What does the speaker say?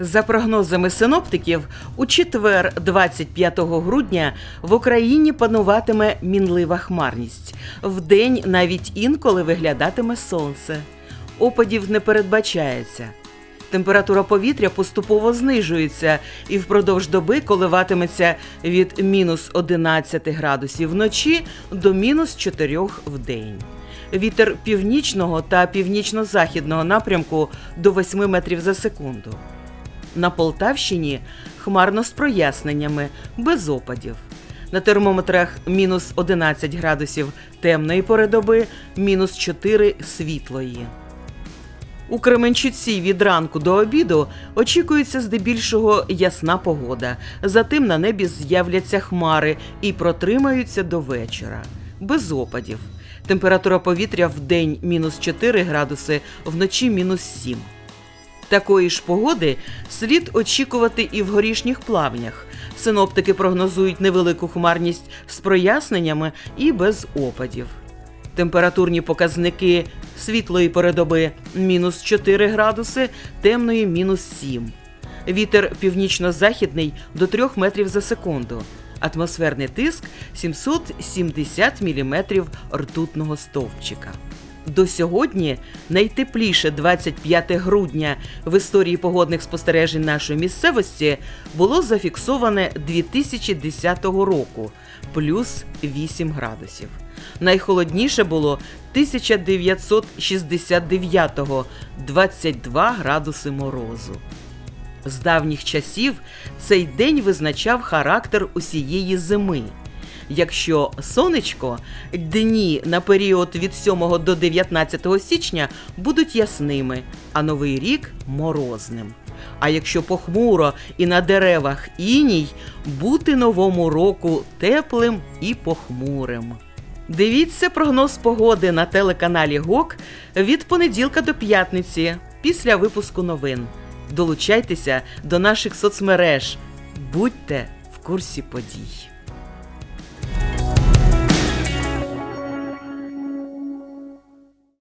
За прогнозами синоптиків, у четвер, 25 грудня, в Україні пануватиме мінлива хмарність. Вдень навіть інколи виглядатиме сонце. Опадів не передбачається. Температура повітря поступово знижується і впродовж доби коливатиметься від мінус 11 градусів вночі до мінус 4 в день. Вітер північного та північно-західного напрямку до 8 метрів за секунду. На Полтавщині хмарно з проясненнями, без опадів. На термометрах мінус 11 градусів темної пори доби, мінус 4 світлої. У Кременчуці від ранку до обіду очікується здебільшого ясна погода. Затим на небі з'являться хмари і протримаються до вечора. Без опадів. Температура повітря в день мінус 4 градуси, вночі мінус 7. Такої ж погоди слід очікувати і в горішніх плавнях. Синоптики прогнозують невелику хмарність з проясненнями і без опадів. Температурні показники світлої передоби мінус 4 градуси, темної мінус 7. Вітер північно-західний до 3 метрів за секунду. Атмосферний тиск 770 мм ртутного стовпчика. До сьогодні найтепліше 25 грудня в історії погодних спостережень нашої місцевості було зафіксоване 2010 року плюс 8 градусів. Найхолодніше було 1969-го 22 градуси морозу. З давніх часів цей день визначав характер усієї зими. Якщо сонечко, дні на період від 7 до 19 січня будуть ясними, а новий рік морозним. А якщо похмуро і на деревах іній, бути новому року теплим і похмурим. Дивіться прогноз погоди на телеканалі ГОК від понеділка до п'ятниці після випуску новин. Долучайтеся до наших соцмереж. Будьте в курсі подій.